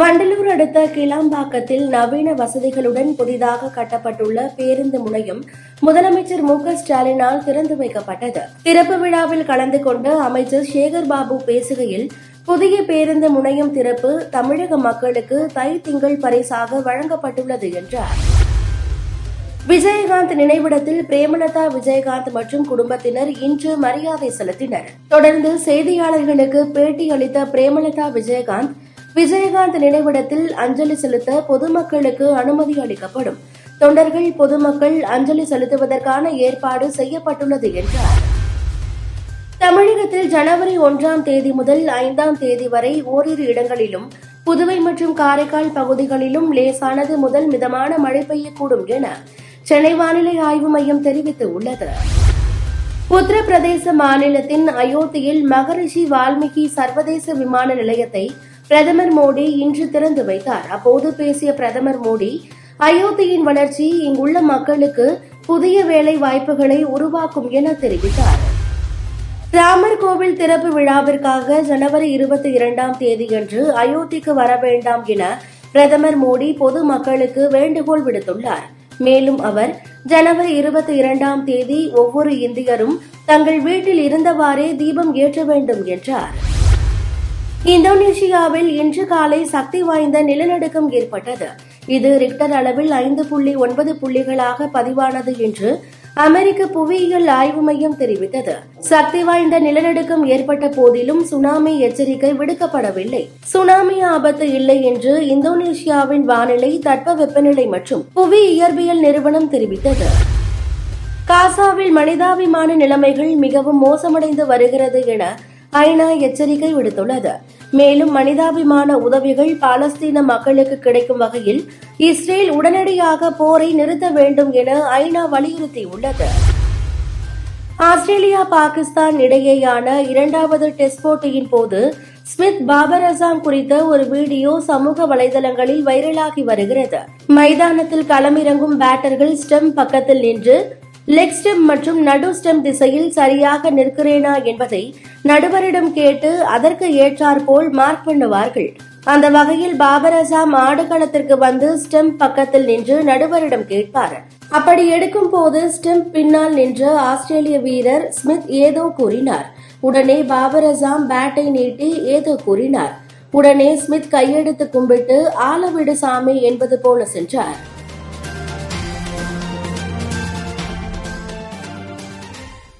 வண்டலூர் அடுத்த கிளாம்பாக்கத்தில் நவீன வசதிகளுடன் புதிதாக கட்டப்பட்டுள்ள பேருந்து முனையம் முதலமைச்சர் மு க ஸ்டாலினால் திறந்து வைக்கப்பட்டது. திறப்பு விழாவில் கலந்து கொண்ட அமைச்சர் சேகர் பாபு பேசுகையில் புதிய பேருந்து முனையம் திறப்பு தமிழக மக்களுக்கு தை திங்கள் பரிசாக வழங்கப்பட்டுள்ளது என்றார். விஜயகாந்த் நினைவிடத்தில் பிரேமலதா விஜயகாந்த் மற்றும் குடும்பத்தினர் இன்று மரியாதை செலுத்தினர். தொடர்ந்து செய்தியாளர்களுக்கு பேட்டி அளித்த பிரேமலதா விஜயகாந்த் விஜயகாந்த் நினைவிடத்தில் அஞ்சலி செலுத்த பொதுமக்களுக்கு அனுமதி அளிக்கப்படும். தொண்டர்கள் பொதுமக்கள் அஞ்சலி செலுத்துவதற்கான ஏற்பாடு செய்யப்பட்டுள்ளது என்றார். தமிழகத்தில் ஜனவரி ஒன்றாம் தேதி முதல் ஐந்தாம் தேதி வரை ஓரிரு இடங்களிலும் புதுவை மற்றும் காரைக்கால் பகுதிகளிலும் லேசானது முதல் மிதமான மழை பெய்யக்கூடும் என சென்னை வானிலை ஆய்வு மையம் தெரிவித்துள்ளது உத்தரப்பிரதேச மாநிலத்தின் அயோத்தியில் மகரிஷி வால்மீகி சர்வதேச விமான நிலையத்தை பிரதமர் மோடி இன்று திறந்து வைத்தார். அப்போது பேசிய பிரதமர் மோடி அயோத்தியின் வளர்ச்சி இங்குள்ள மக்களுக்கு புதிய வேலை வாய்ப்புகளை உருவாக்கும் என தெரிவித்தார். ராமர் கோவில் திறப்பு விழாவிற்காக ஜனவரி இருபத்தி இரண்டாம் தேதியன்று அயோத்திக்கு வர வேண்டாம் என பிரதமர் மோடி பொது மக்களுக்கு வேண்டுகோள் விடுத்துள்ளார். மேலும் அவர் ஜனவரி இருபத்தி இரண்டாம் தேதி ஒவ்வொரு இந்தியரும் தங்கள் வீட்டில் இருந்தவாறே தீபம் ஏற்ற வேண்டும் என்றார். இந்தோனேஷியாவில் இன்று காலை சக்தி வாய்ந்த நிலநடுக்கம் ஏற்பட்டது. இது ரிக்டர் அளவில் ஐந்து புள்ளி ஒன்பது புள்ளிகளாக பதிவானது என்று அமெரிக்க புவியியல் ஆய்வு மையம் தெரிவித்தது. சக்தி வாய்ந்த நிலநடுக்கம் ஏற்பட்ட போதிலும் சுனாமி எச்சரிக்கை விடுக்கப்படவில்லை. சுனாமி ஆபத்து இல்லை என்று இந்தோனேஷியாவின் வானிலை தட்பவெப்பநிலை மற்றும் புவி இயற்பியல் நிறுவனம் தெரிவித்தது. காசாவில் மனிதாபிமான நிலைமைகள் மிகவும் மோசமடைந்து வருகிறது என ஐநா எச்சரிக்கை விடுத்துள்ளது. மேலும் மனிதாபிமான உதவிகள் பாலஸ்தீன மக்களுக்கு கிடைக்கும் வகையில் இஸ்ரேல் உடனடியாக போரை நிறுத்த வேண்டும் என ஐநா வலியுறுத்தியுள்ளது. ஆஸ்திரேலியா பாகிஸ்தான் இடையேயான இரண்டாவது டெஸ்ட் போட்டியின் போது ஸ்மித் பாபர் அசாம் குறித்த ஒரு வீடியோ சமூக வலைதளங்களில் வைரலாகி வருகிறது. மைதானத்தில் களமிறங்கும் பேட்டர்கள் ஸ்டெம் பக்கத்தில் நின்று லெக் ஸ்டெம் மற்றும் நடு ஸ்டெம் திசையில் சரியாக நிற்கிறேனா என்பதை நடுவரிடம் கேட்டு அதற்கு ஏற்றாற்போல் மார்க் பண்ணுவார்கள். அந்த வகையில் பாபர் அசாம் ஆடுகளத்திற்கு வந்து ஸ்டெம் பக்கத்தில் நின்று நடுவரிடம் கேட்பார். அப்படி எடுக்கும் போது ஸ்டெம் பின்னால் நின்று ஆஸ்திரேலிய வீரர் ஸ்மித் ஏதோ கூறினார். உடனே பாபர் அசாம் பேட்டை நீட்டி ஏதோ கூறினார். உடனே ஸ்மித் கையெடுத்து கும்பிட்டு ஆலவிடு சாமி என்பது போல சென்றார்.